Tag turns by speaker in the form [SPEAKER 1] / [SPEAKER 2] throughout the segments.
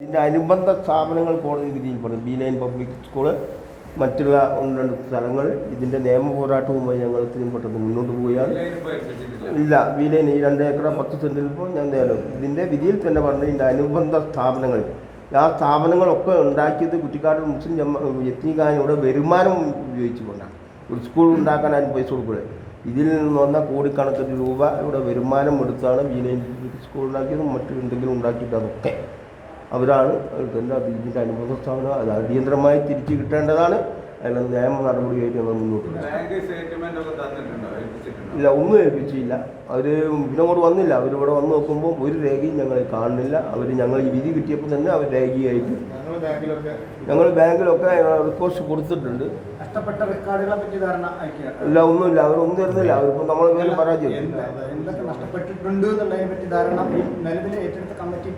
[SPEAKER 1] ഇതിന്റെ അനുബന്ധ സ്ഥാപനങ്ങൾ കോടതി വിധിയിൽ പറഞ്ഞു ബി ലൈൻ പബ്ലിക് സ്കൂൾ മറ്റുള്ള ഒന്ന് രണ്ട് സ്ഥലങ്ങൾ. ഇതിന്റെ നിയമ പോരാട്ടവുമായി ഞങ്ങൾ ഇത്രയും പെട്ടെന്ന് മുന്നോട്ട് പോവുകയാണ്. ഇല്ല ബി ലൈൻ ഈ രണ്ട് ഏക്കർ പത്ത് സെന്റിൽ ഇപ്പോൾ ഞാൻ നേരം ഇതിന്റെ വിധിയിൽ തന്നെ പറഞ്ഞു ഇതിന്റെ അനുബന്ധ സ്ഥാപനങ്ങൾ. ആ സ്ഥാപനങ്ങളൊക്കെ ഉണ്ടാക്കിയത് കുറ്റിക്കാട് മുസ്ലിം ജമ്മ യത്തീഖാനയുടെ വരുമാനം ഉപയോഗിച്ചുകൊണ്ടാണ്. ഒരു സ്കൂൾ ഉണ്ടാക്കാൻ അതിന് പൈസ കൊടുക്കുക ഇതിൽ നിന്ന് വന്ന കോടിക്കണക്കിന് രൂപ ഇവിടെ വരുമാനം എടുത്താണ് ബി ലൈൻ സ്കൂൾ ഉണ്ടാക്കിയതും മറ്റു എന്തെങ്കിലും ഉണ്ടാക്കിയിട്ട് അതൊക്കെ അവരാണ് തന്നെ ഇതിന്റെ അനുഭവ സ്ഥാപനം അത് അടിയന്തരമായി തിരിച്ചു കിട്ടേണ്ടതാണ്. അതിനുള്ള നിയമ നടപടിയായിട്ട് നമ്മൾ മുന്നോട്ട് ഇല്ല ഒന്നും ഏൽപ്പിച്ചില്ല. അവർ ഇതിനോട് വന്നില്ല. അവരിവിടെ വന്ന് നോക്കുമ്പോൾ ഒരു രേഖയും ഞങ്ങൾ കാണുന്നില്ല. അവർ ഞങ്ങൾ ഈ വിധി കിട്ടിയപ്പോൾ തന്നെ അവർ രേഖയായിട്ട്
[SPEAKER 2] ഞങ്ങൾ ബാങ്കിലൊക്കെ
[SPEAKER 1] ഞങ്ങൾ ബാങ്കിലൊക്കെ റിക്വസ്റ്റ് കൊടുത്തിട്ടുണ്ട്.
[SPEAKER 3] നഷ്ടപ്പെട്ട റെക്കോർഡുകളെ പറ്റി ധാരണ
[SPEAKER 1] ഇല്ല ഒന്നുമില്ല. അവരൊന്നും തരുന്നില്ല. അവരിപ്പോൾ നമ്മളെ പേര് പരാജയം
[SPEAKER 3] എന്ത്- എന്തൊക്കെ നഷ്ടപ്പെട്ടിട്ടുണ്ട് എന്നുള്ളതിനെ പറ്റി ധാരണ ഏറ്റെടുത്ത കമ്മിറ്റി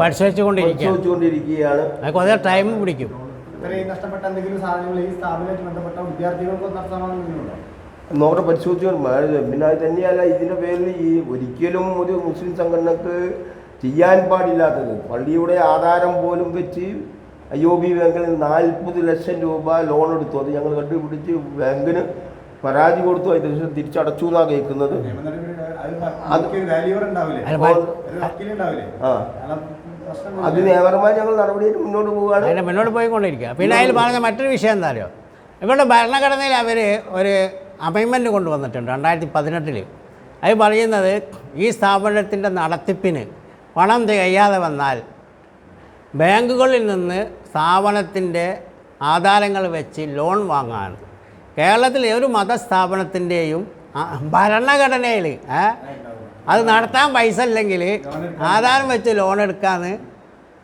[SPEAKER 4] പരിശോധിച്ചുകൊണ്ടിരിക്കുകയാണ്. ടൈം പിടിക്കും.
[SPEAKER 3] ഇത്രയും നഷ്ടപ്പെട്ട എന്തെങ്കിലും സാധനങ്ങൾ ഈ സ്ഥാപനമായിട്ട് ബന്ധപ്പെട്ട വിദ്യാർത്ഥികൾക്ക് നടത്താമെന്നുണ്ടോ
[SPEAKER 1] നോക്കട്ടെ പരിശോധിച്ചു പിന്നെ അത് തന്നെയല്ല ഇതിന്റെ പേരിൽ ഈ ഒരിക്കലും ഒരു മുസ്ലിം സംഘടനക്ക് ചെയ്യാൻ പാടില്ലാത്തത്. പള്ളിയുടെ ആധാരം പോലും വെച്ച് ഐ ഒ ബി ബാങ്കിൽ നാൽപ്പത് ലക്ഷം രൂപ ലോൺ എടുത്തു. അത് ഞങ്ങൾ കണ്ടുപിടിച്ച് ബാങ്കിന് പരാതി കൊടുത്തു. അതിന് ശേഷം തിരിച്ചടച്ചു എന്നാണ് കേൾക്കുന്നത്. ആ. അത് നേവർമാർ ഞങ്ങൾ നടപടിയായിട്ട് മുന്നോട്ട് പോവുകയാണ്.
[SPEAKER 4] അതിന്റെ മുന്നോട്ട് പോയിക്കൊണ്ടിരിക്കുക. പിന്നെ അതിൽ പറഞ്ഞ മറ്റൊരു വിഷയം എന്താ അറിയോ ഇവരുടെ ഭരണഘടനയിൽ അവർ ഒരു അമൈൻമെന്റ് കൊണ്ടുവന്നിട്ടുണ്ട് രണ്ടായിരത്തി പതിനെട്ടിൽ അത് പറയുന്നത് ഈ സ്ഥാപനത്തിന്റെ നടത്തിപ്പിന് പണം തികയാതെ വന്നാൽ ബാങ്കുകളിൽ നിന്ന് സ്ഥാപനത്തിന്റെ ആധാരങ്ങൾ വെച്ച് ലോൺ വാങ്ങാൻ കേരളത്തിലെ ഒരു മതസ്ഥാപനത്തിന്റെയും ഭരണഘടനയിൽ അത് നടത്താൻ പൈസ ഇല്ലെങ്കിൽ ആധാരം വെച്ച് ലോൺ എടുക്കാമെന്ന്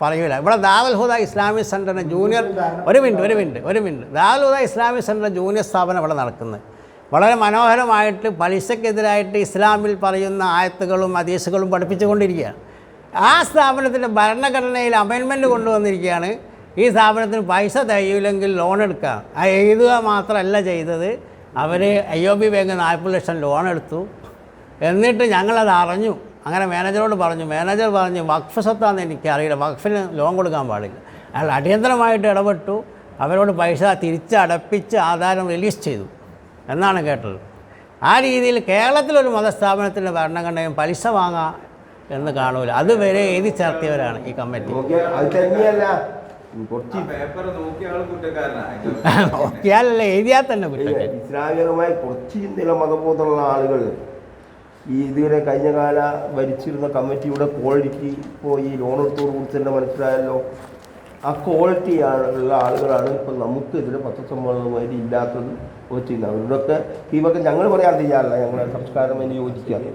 [SPEAKER 4] പറയൂല. ഇവിടെ ദാവൽ ഹുദ ഇസ്ലാമിക് സെന്ററിന്റെ ജൂനിയർ ഒരു മിനിറ്റ് ഒരു മിനിറ്റ് ഒരു മിനിറ്റ്. ദാവൽ ഹുദ ഇസ്ലാമിക് സെന്ററിന്റെ ജൂനിയർ സ്ഥാപനം ഇവിടെ നടക്കുന്നത് വളരെ മനോഹരമായിട്ട് പലിശക്കെതിരായിട്ട് ഇസ്ലാമിൽ പറയുന്ന ആയത്തുകളും ഹദീസുകളും പഠിപ്പിച്ചുകൊണ്ടിരിക്കുകയാണ്. ആ സ്ഥാപനത്തിന്റെ ഭരണഘടനയിൽ അമെൻമെന്റ് കൊണ്ടുവന്നിരിക്കുകയാണ്. ഈ സ്ഥാപനത്തിന് പൈസ തികയില്ലെങ്കിൽ ലോൺ എടുക്കാം. ആ എഴുതുക മാത്രമല്ല ചെയ്തത്. അവർ ഐ ഒ ബി ബാങ്ക് നാൽപ്പത് ലക്ഷം ലോൺ എടുത്തു. എന്നിട്ട് ഞങ്ങളത് അറിഞ്ഞു. അങ്ങനെ മാനേജറോട് പറഞ്ഞു മാനേജർ പറഞ്ഞു വഖഫ് സ്വത്താന്ന് എനിക്കറിയില്ല വഖഫിന് ലോൺ കൊടുക്കാൻ പാടില്ല. അയാൾ അടിയന്തരമായിട്ട് ഇടപെട്ടു. അവരോട് പൈസ തിരിച്ചടപ്പിച്ച് ആധാരം റിലീസ് ചെയ്തു. എന്നാണ് കേട്ടത്. ആ രീതിയിൽ കേരളത്തിലൊരു മതസ്ഥാപനത്തിന്റെ ഭരണഘടനയും പലിശ വാങ്ങാം എന്ന് കാണൂല. അതുവരെ എഴുതി ചേർത്തിയവരാണ് ഈ കമ്മിറ്റി. നോക്കിയാലല്ലേ എഴുതിയാൽ തന്നെ കുറ്റം
[SPEAKER 1] ഇസ്ലാമികമായി കുറച്ച് ചിന്തയിലെ മതബോധമുള്ള ആളുകൾ ഈ ഇതുവരെ കഴിഞ്ഞ കാല ഭരിച്ചിരുന്ന കമ്മിറ്റിയുടെ ക്വാളിറ്റി ഇപ്പോൾ ഈ ലോൺ എടുത്തോട് കൂടി തന്നെ മനസ്സിലായല്ലോ. ആ ക്വാളിറ്റി ഉള്ള ആളുകളാണ് ഇപ്പം നമുക്ക് നമുക്കെതിരെ പത്രസമ്മേളനമായിട്ട് ഇല്ലാത്തത് ഒക്കെ ചെയ്യുന്നത്. അവരോടൊക്കെ ഈ വക ഞങ്ങൾ പറയാൻ തയ്യാറല്ല. ഞങ്ങളെ സംസ്കാരം അതിന് യോജിക്കാതെ